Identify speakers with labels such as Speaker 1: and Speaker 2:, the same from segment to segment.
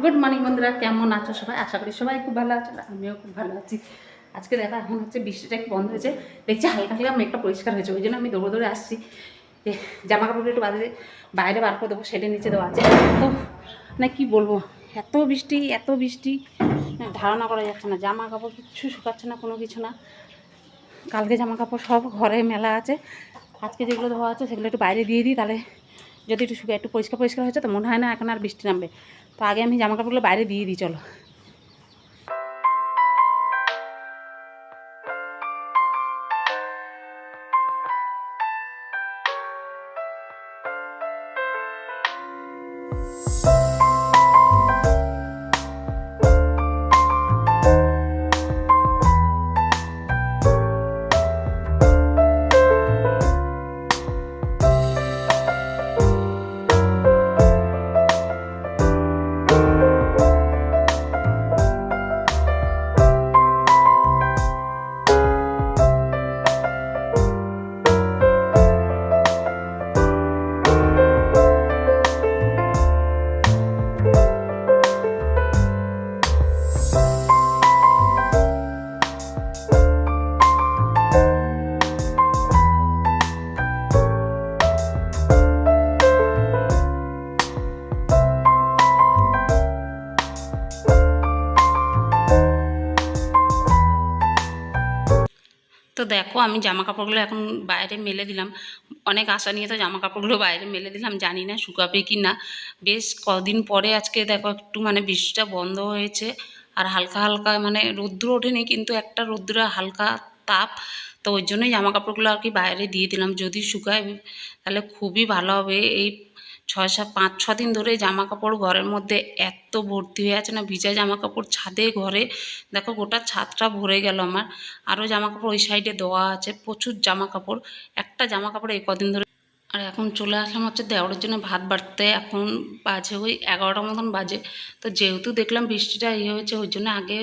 Speaker 1: Good morning বন্ধুরা। কেমন আছো সবাই? আশা করি সবাই খুব ভালো আছো আমিও খুব ভালো আছি। আজকে দেখা এখন হচ্ছে বৃষ্টিটা একটু বন্ধ হয়েছে। দেখছি হালকা হালকা মেঘটা পরিষ্কার হয়েছে ওই জন্য আমি দৌড়ে দৌড়ে আসছি। জামা কাপড়গুলো একটু বাদে বাইরে বার করে দেবো সেটা নিচে দেওয়া আছে। তো না কি বলব এত বৃষ্টি এত বৃষ্টি না, ধারণা করা যাচ্ছে না। জামা কাপড় কিচ্ছু শুকাচ্ছে না কোনো কিছু না। কালকে জামা কাপড় সব ঘরে মেলা আছে। আজকে যেগুলো ধোয়া আছে সেগুলো একটু বাইরে দিয়ে দিই তাহলে যদি একটু শুকায় একটু পরিষ্কার পরিষ্কার হয়েছে তো মনে হয় না এখন আর বৃষ্টি নামবে। তো আগে আমি জামা কাপড়গুলো বাইরে দিয়ে দিই চলো। দেখো, আমি জামা কাপড়গুলো এখন বাইরে মেলে দিলাম। অনেক আশা নিয়ে তো জামা কাপড়গুলো বাইরে মেলে দিলাম, জানি না শুকাবে কি না। বেশ কদিন পরে আজকে দেখো, একটু মানে বৃষ্টিটা বন্ধ হয়েছে আর হালকা হালকা মানে রৌদ্র ওঠেনি, কিন্তু একটা রৌদ্র হালকা তাপ। তো ওই জন্যই জামা কাপড়গুলো আর কি বাইরে দিয়ে দিলাম। যদি শুকায়, তাহলে খুবই ভালো হবে। এই ছয় সাত পাঁচ, ছ দিন ধরে জামা কাপড় ঘরের মধ্যে এত ভর্তি হয়ে আছে না ভিজা জামা কাপড় ছাদে, ঘরে। দেখো, গোটা ছাদটা ভরে গেল আমার। আরও জামা কাপড় ওই সাইডে দেওয়া আছে, প্রচুর জামা কাপড় একটা জামা কাপড় এই কদিন ধরে আর এখন চলে আসলাম হচ্ছে দেওয়ার জন্য ভাত বাড়তে। এখন বাজে ওই এগারোটার মতন বাজে। তো যেহেতু দেখলাম বৃষ্টিটা ইয়ে হয়েছে, ওই জন্য আগে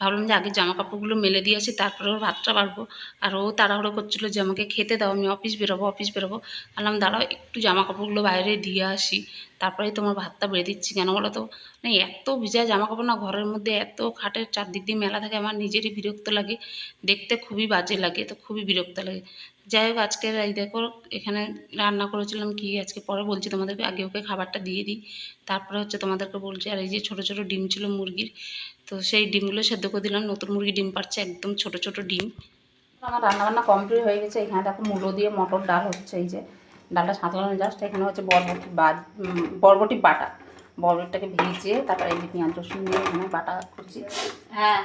Speaker 1: ভাবলাম যে আগে জামা কাপড়গুলো মেলে দিয়ে আসি তারপরে ওর ভাতটা বাড়বো। আর ও তাড়াহুড়ো করছিল যে আমাকে খেতে দাও, আমি অফিস বেরোবো অফিস বেরোবো। বললাম, দাঁড়াও, একটু জামা কাপড়গুলো বাইরে দিয়ে আসি তারপরেই তোমার ভাতটা বেড়ে দিচ্ছি কেন বলো তো? না এত ভিজা জামা কাপড় না, ঘরের মধ্যে এত খাটের চারদিক দিয়ে মেলা থাকে, আমার নিজেরই বিরক্ত লাগে। দেখতে খুবই বাজে লাগে, তো খুবই বিরক্ত লাগে। যাই হোক আজকের এই দেখো, এখানে রান্না করেছিলাম কি, আজকে পরে বলছি তোমাদেরকে, আগে ওকে খাবারটা দিয়ে দিই। তারপরে হচ্ছে তোমাদেরকে বলছি, আর এই যে ছোটো ছোটো ডিম ছিল মুরগির তো সেই ডিমগুলো সেদ্ধ করে দিলাম। নতুন মুরগি ডিম পাচ্ছে একদম ছোট ছোট ডিম। আমার রান্নাবান্না কমপ্লিট হয়ে গেছে। এখানে দেখো মূলো দিয়ে মটর ডাল হচ্ছে এই যে ডালটা সাঁতলানো জাস্ট এখানে হচ্ছে বরবটি বাদ উম, বরবটি বাটা। বরবটিটাকে ভেজে তারপরে এই যে পেঁয়াজ রসুন দিয়ে এখানে বাটা করছি। হ্যাঁ।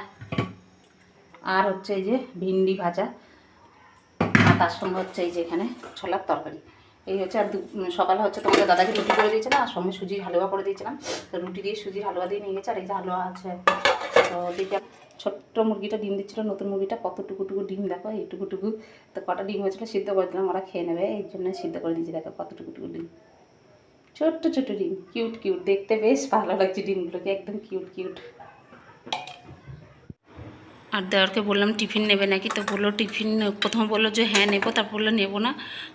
Speaker 1: আর হচ্ছে এই যে ভিন্ডি ভাজা। আর তার সঙ্গে হচ্ছে এই যে এখানে ছোলার তরকারি। এই হচ্ছে আর সকালে হচ্ছে তোমাদের দাদাকে রুটি করে দিয়েছিলাম আর সঙ্গে সুজির হালুয়া করে দিয়েছিলাম। তো রুটি দিয়ে সুজির হালুয়া দিয়ে নিয়ে গেছে। আর এই যে হালুয়া আছে দিকে ছোট্ট মুরগিটা ডিম দিচ্ছিল, নতুন মুরগিটা কত টুকু টুকু ডিম দেখো এইটুকু টুকু তো কটা ডিম হয়েছিল সিদ্ধ করে দিলাম, ওরা খেয়ে নেবে, এই জন্য সিদ্ধ করে দিয়েছি, দেখো কত টুকু টুকু ডিম। ছোট্ট ছোট্ট ডিম কিউট কিউট দেখতে বেশ ভালো লাগছে ডিমগুলোকে, একদম কিউট কিউট আর দেওয়ারকে বললাম, টিফিন নেবে নাকি? তো বলল, টিফিন, প্রথমে বলল যে হ্যাঁ নেব। তারপর বলল, নেব না।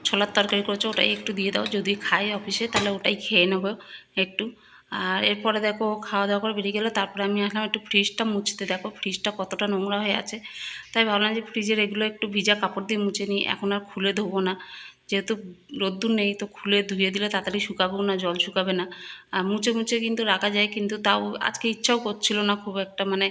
Speaker 1: ছোলার তরকারি করেছে, ওটাই একটু দিয়ে দাও, যদি খাই অফিসে, তাহলে ওটাই খেয়ে নেব, একটু। আর এরপরে দেখো খাওয়া দাওয়া করে বেরিয়ে গেলো। তারপরে আমি আসলাম একটু ফ্রিজটা মুছতে। দেখো ফ্রিজটা কতটা নোংরা হয়ে আছে। তাই ভাবলাম যে ফ্রিজের এগুলো একটু ভিজা কাপড় দিয়ে মুছে নিই। এখন আর খুলে ধোবো না। যেহেতু রোদ্দুর নেই, তো খুলে ধুয়ে দিলে তাড়াতাড়ি শুকাবেও না, জল শুকাবে না। আর মুছে মুছে কিন্তু রাখা যায়, কিন্তু তাও আজকে ইচ্ছাও করছিল না খুব একটা। মানে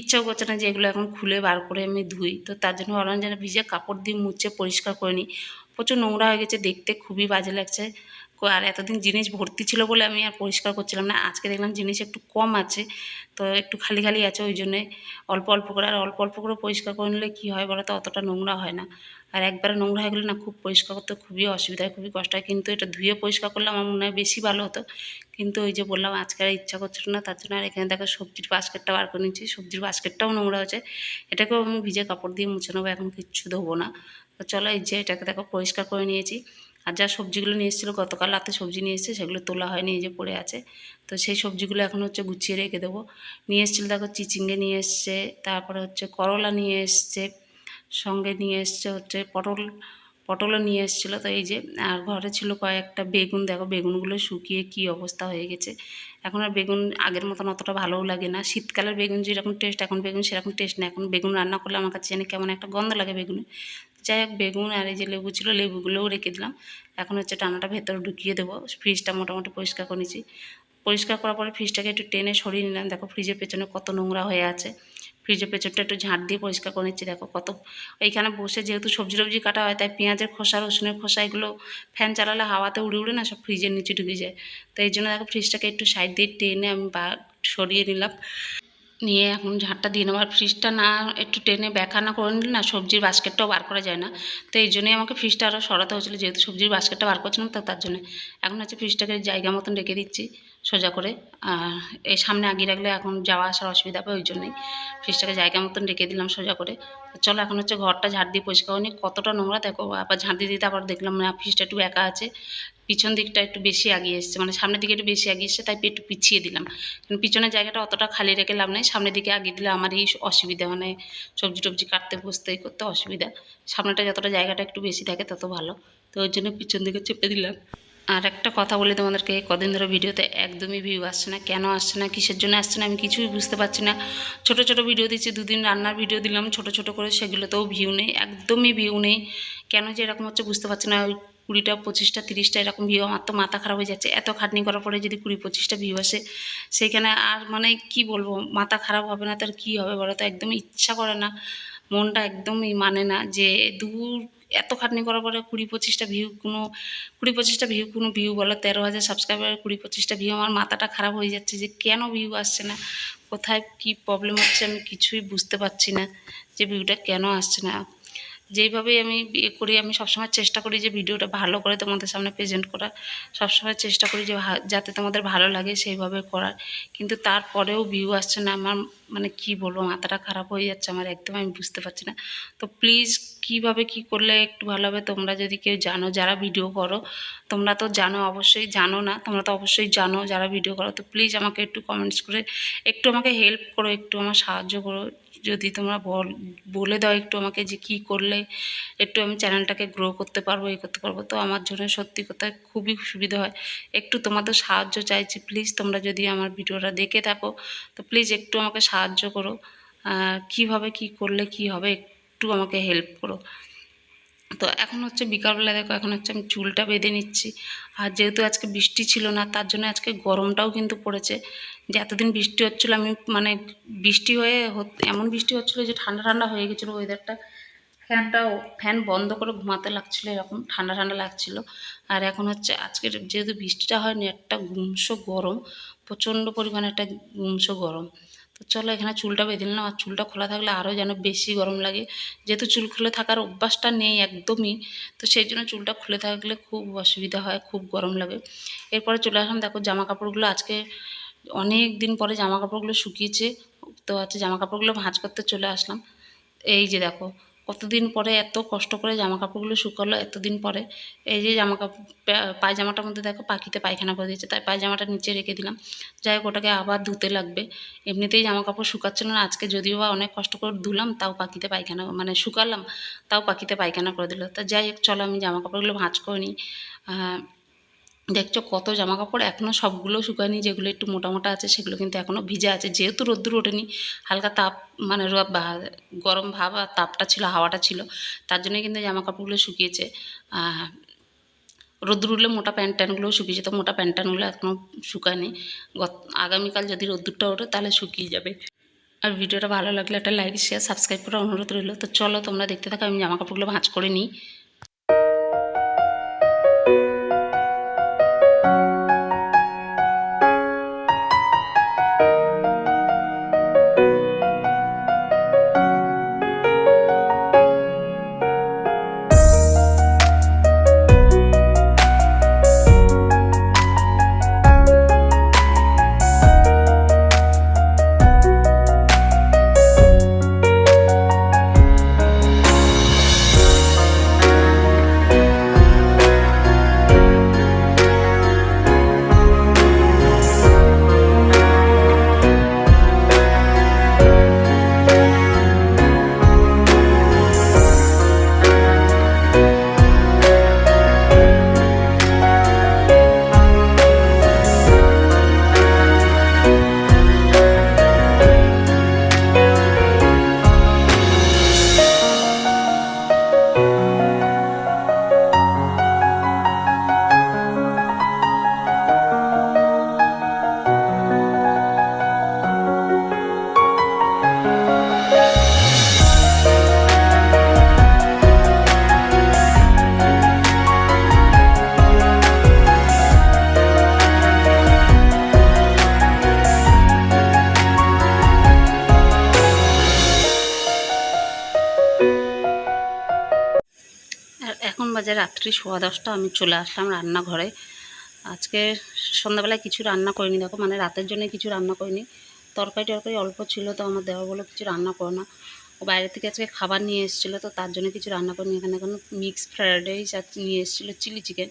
Speaker 1: ইচ্ছাও করছে না যে এগুলো এখন খুলে বার করে আমি ধুই। তো তার জন্য ভাবলাম যেন ভিজে কাপড় দিয়ে মুছে পরিষ্কার করে নিই। প্রচুর নোংরা হয়ে গেছে, দেখতে খুবই বাজে লাগছে। আর এতদিন জিনিস ভর্তি ছিল বলে আমি আর পরিষ্কার করছিলাম না। আজকে দেখলাম জিনিস একটু কম আছে, তো একটু খালি খালি আছে, ওই জন্যে অল্প অল্প করে, আর অল্প অল্প করে পরিষ্কার করে নিলে কী হয় বলো তো, অতটা নোংরা হয় না। আর একবারে নোংরা হয়ে গেলে না খুব পরিষ্কার করতে খুবই অসুবিধা হয়, খুবই কষ্ট হয়। কিন্তু এটা ধুয়ে পরিষ্কার করলে আমার মনে হয় বেশি ভালো হতো। কিন্তু ওই যে বললাম আজকে আর ইচ্ছা করছিল না, তার জন্য আর এখানে দেখো সবজির বাস্কেটটা বার করে নিচ্ছি সবজির বাস্কেটটাও নোংরা হয়েছে। এটাকেও আমি ভিজে কাপড় দিয়ে মুছে নেব, এখন কিচ্ছু ধোবো না। তো চলো এই যে এটাকে দেখো পরিষ্কার করে নিয়েছি। আর যা সবজিগুলো নিয়ে এসেছিল, গতকাল রাতে সবজি নিয়ে এসেছে, সেগুলো তোলা হয়নি, এই যে পড়ে আছে। তো সেই সবজিগুলো এখন হচ্ছে গুছিয়ে রেখে দেবো। নিয়ে এসেছিল দেখো চিচিঙ্গে নিয়ে এসছে, তারপরে হচ্ছে করলা নিয়ে এসছে। সঙ্গে নিয়ে এসছে হচ্ছে পটল, পটলও নিয়ে এসেছিল। তো এই যে, আর ঘরে ছিল কয়েকটা বেগুন। দেখো বেগুনগুলো শুকিয়ে কি অবস্থা হয়ে গেছে। এখন আর বেগুন আগের মতন অতটা ভালোও লাগে না। শীতকালের বেগুন যেরকম টেস্ট এখন বেগুন সেরকম টেস্ট না এখন বেগুন রান্না করলে আমার কাছে জানি কেমন একটা গন্ধ লাগে বেগুনে। যাই হোক, বেগুন আর এই যে লেবু ছিল, লেবুগুলোও রেখে দিলাম। এখন হচ্ছে টানাটা ভেতরে ঢুকিয়ে দেবো। ফ্রিজটা মোটামুটি পরিষ্কার করে নিয়েছি পরিষ্কার করার পরে ফ্রিজটাকে একটু টেনে সরিয়ে নিলাম। দেখো ফ্রিজের পেছনে কত নোংরা হয়ে আছে। ফ্রিজের পেছনটা একটু ঝাঁট দিয়ে পরিষ্কার করে নিচ্ছি। দেখো কত, এইখানে বসে যেহেতু সবজি টবজি কাটা হয়, তাই পেঁয়াজের খোসা, রসুনের খোসা, এগুলো ফ্যান চালালে হাওয়াতে উড়ে উড়ে না সব ফ্রিজের নিচে ঢুকে যায়। তো এই জন্য দেখো ফ্রিজটাকে একটু সাইড দিয়ে টেনে আমি বা সরিয়ে নিলাম। নিয়ে এখন ঝাঁটটা দিয়ে নেব। আর ফ্রিজটা না একটু টেনে ব্যাখ্যা না করে নিলে না সবজির বাস্কেটটাও বার করা যায় না। তো এই জন্যই আমাকে ফ্রিজটা আরও সরাতে হয়েছিলো। যেহেতু সবজির বাস্কেটটা বার করছিলাম তো তার জন্য এখন হচ্ছে ফ্রিজটাকে জায়গা মতন রেখে দিচ্ছি সোজা করে। আর এই সামনে আগিয়ে রাখলে এখন যাওয়া আসার অসুবিধা হবে, ওই জন্যই ফ্রিজটাকে জায়গা মতন রেখে দিলাম সোজা করে। চলো এখন হচ্ছে ঘরটা ঝাড় দিয়ে পরিষ্কার হয়নি কতটা নোংরা দেখো, আবার ঝাঁট দিয়ে দিতে আবার দেখলাম না ফ্রিজটা একটু একা আছে। পিছন দিকটা একটু বেশি আগিয়ে এসছে মানে সামনের দিকে একটু বেশি আগিয়ে এসছে, তাই একটু পিছিয়ে দিলাম। কারণ পিছনের জায়গাটা অতটা খালি রেখে লাভ নেই, সামনের দিকে আগিয়ে দিলে আমার এই অসুবিধা মানে সবজি টবজি কাটতে, বসতে করতে অসুবিধা। সামনেটা যতটা জায়গাটা একটু বেশি থাকে তত ভালো, তো ওই জন্য পিছন দিকে চেপে দিলাম। আর একটা কথা বলি তোমাদেরকে, কদিন ধরে ভিডিওতে একদমই ভিউ আসছে না, কেন আসছে না, কিসের জন্য আসছে না, আমি কিছুই বুঝতে পারছি না। ছোট ছোট ভিডিও দিচ্ছি, দুদিন রান্নার ভিডিও দিলাম, ছোট ছোট করে সেগুলোতেও ভিউ নেই, একদমই ভিউ নেই। কেন যে এরকম হচ্ছে বুঝতে পারছি না কুড়িটা, পঁচিশটা, তিরিশটা এরকম ভিউ আমার তো মাথা খারাপ হয়ে যাচ্ছে। এত খাটনি করার পরে যদি কুড়ি, পঁচিশটা ভিউ আসে, সেখানে আর মানে কি বলব, মাথা খারাপ হবে না, তার কি হবে বলো তো? একদম ইচ্ছা করে না, মনটা একদমই মানে না যে দূর, এত খাটনি করার পরে কুড়ি, পঁচিশটা ভিউ কোনো, কুড়ি, পঁচিশটা ভিউ কোনো ভিউ বলো? তেরো হাজার সাবস্ক্রাইবার কুড়ি, পঁচিশটা ভিউ আমার মাথাটা খারাপ হয়ে যাচ্ছে যে কেন ভিউ আসছে না? কোথায় কি প্রবলেম হচ্ছে আমি কিছুই বুঝতে পারছি না যে ভিউটা কেন আসছে না? যেইভাবেই আমি ইয়ে করি, আমি সবসময় চেষ্টা করি যে ভিডিওটা ভালো করে তোমাদের সামনে প্রেজেন্ট করার। সবসময় চেষ্টা করি যে যাতে তোমাদের ভালো লাগে সেইভাবে করার। কিন্তু তারপরেও ভিউ আসছে না, আমার মানে কি বলব, মাথাটা খারাপ হয়ে যাচ্ছে আমার একদম, আমি বুঝতে পারছি না। তো প্লিজ কীভাবে কি করলে একটু ভালো হবে? তোমরা যদি কেউ জানো, যারা ভিডিও করো, তোমরা তো জানো, অবশ্যই জানো না, তোমরা তো অবশ্যই জানো যারা ভিডিও করো। তো প্লিজ আমাকে একটু কমেন্টস করে, একটু আমাকে হেল্প করো, একটু আমার সাহায্য করো। যদি তোমরা বল, বলে দাও একটু আমাকে যে কি করলে একটু আমি চ্যানেলটাকে গ্রো করতে পারব এই করতে পারব, তো আমার জন্য সত্যি কথা খুবই সুবিধা হয়। একটু তোমাদের সাহায্য চাইছি প্লিজ তোমরা যদি আমার ভিডিওটা দেখে থাকো, তো প্লিজ একটু আমাকে সাহায্য করো। কীভাবে কি করলে কি হবে একটু আমাকে হেল্প করো। তো এখন হচ্ছে বিকালবেলা দেখো, এখন হচ্ছে আমি চুলটা বেঁধে নিচ্ছি। আর যেহেতু আজকে বৃষ্টি ছিল না, তার জন্য আজকে গরমটাও কিন্তু পড়েছে। যে এতদিন বৃষ্টি হচ্ছিল, আমি মানে বৃষ্টি হয়ে এমন বৃষ্টি হচ্ছিল যে ঠান্ডা ঠান্ডা হয়ে গেছিল ওয়েদারটা ফ্যানটাও, ফ্যান বন্ধ করে ঘুমাতে লাগছিল, এরকম ঠান্ডা ঠান্ডা লাগছিল। আর এখন হচ্ছে আজকের যেহেতু বৃষ্টিটা হয়নি, একটা গুমসো গরম, প্রচণ্ড পরিমাণে একটা গুমসো গরম। তো চলো এখানে চুলটা বেঁধে নিলাম। আর চুলটা খোলা থাকলে আরও যেন বেশি গরম লাগে। যেহেতু চুল খুলে থাকার অভ্যাসটা নেই একদমই, তো সেই জন্য চুলটা খুলে থাকলে খুব অসুবিধা হয়, খুব গরম লাগে। এরপরে চলে আসলাম, দেখো জামা কাপড়গুলো আজকে অনেক দিন পরে জামা কাপড়গুলো শুকিয়েছে। তো আজকে জামা কাপড়গুলো ভাঁজ করতে চলে আসলাম। এই যে দেখো কতদিন পরে এত কষ্ট করে জামা কাপড়গুলো শুকালো, এতদিন পরে এই যে জামা কাপড় পায়জামাটার মধ্যে দেখো পাখিতে পায়খানা করে দিয়েছে, তাই পায়জামাটা নিচে রেখে দিলাম। যাই হোক, ওটাকে আবার ধুতে লাগবে। এমনিতেই জামা কাপড় শুকাচ্ছিল না, আজকে যদিও বা অনেক কষ্ট করে ধুলাম, তাও পাখিতে পায়খানা মানে শুকালাম, তাও পাখিতে পায়খানা করে দিল। তা যাই হোক, চলো আমি জামা কাপড়গুলো ভাঁজ করে নিই। দেখছ কত জামা কাপড় এখনও সবগুলো শুকায়নি, যেগুলো একটু মোটা মোটা আছে সেগুলো কিন্তু এখনও ভিজে আছে। যেহেতু রোদ্দুর ওঠেনি, হালকা তাপ মানে গরম ভাব আর তাপটা ছিল, হাওয়াটা ছিল, তার জন্যই কিন্তু জামা কাপড়গুলো শুকিয়েছে রোদ্দুর উঠলে মোটা প্যান্ট ট্যান্টগুলোও শুকিয়েছে, তো মোটা প্যান্ট ট্যান্টগুলো এখনও শুকায়নি। আগামীকাল যদি রোদ্দুরটা ওঠে তাহলে শুকিয়ে যাবে। আর ভিডিওটা ভালো লাগলে একটা লাইক শেয়ার সাবস্ক্রাইব করার অনুরোধ রইল। তো চলো তোমরা দেখতে থাকো, আমি জামা কাপড়গুলো ভাঁজ করে নিই। বাজে রাত্রি, সোয়া দশটা, আমি চলে আসলাম রান্নাঘরে। আজকে সন্ধ্যাবেলায় কিছু রান্না করিনি, দেখো মানে রাতের জন্য কিছু রান্না করিনি। তরকারি টরকারি অল্প ছিল, তো আমার দেওয়া বলো কিছু রান্না করো না। ও বাইরে থেকে আজকে খাবার নিয়ে এসেছিল, তো তার জন্য কিছু রান্না করিনি। এখানে এখন মিক্স ফ্রায়েড রাইস আর নিয়ে এসেছিল চিলি চিকেন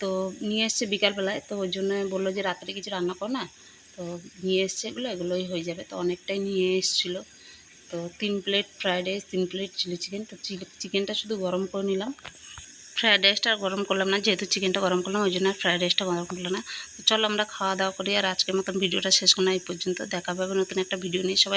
Speaker 1: তো নিয়ে এসছে বিকালবেলায়, তো ওই জন্য বলল যে রাত্রে কিছু রান্না করো না। তো নিয়ে এসছে এগুলো, এগুলোই হয়ে যাবে। তো অনেকটাই নিয়ে এসেছিল। তো তিন প্লেট ফ্রায়েড রাইস তিন প্লেট চিলি চিকেন তো চিলি চিকেনটা শুধু গরম করে নিলাম। ফ্রায়েড রাইসটা গরম করলাম না, যেহেতু চিকেনটা গরম করলাম, ওই জন্য ফ্রায়েড রাইসটা গরম করলাম না। চলো আমরা খাওয়া দাওয়া করি, আর আজকের মতন ভিডিওটা শেষ করলাম, এই পর্যন্ত। দেখা পাবে নতুন একটা ভিডিও নিয়ে। সবাই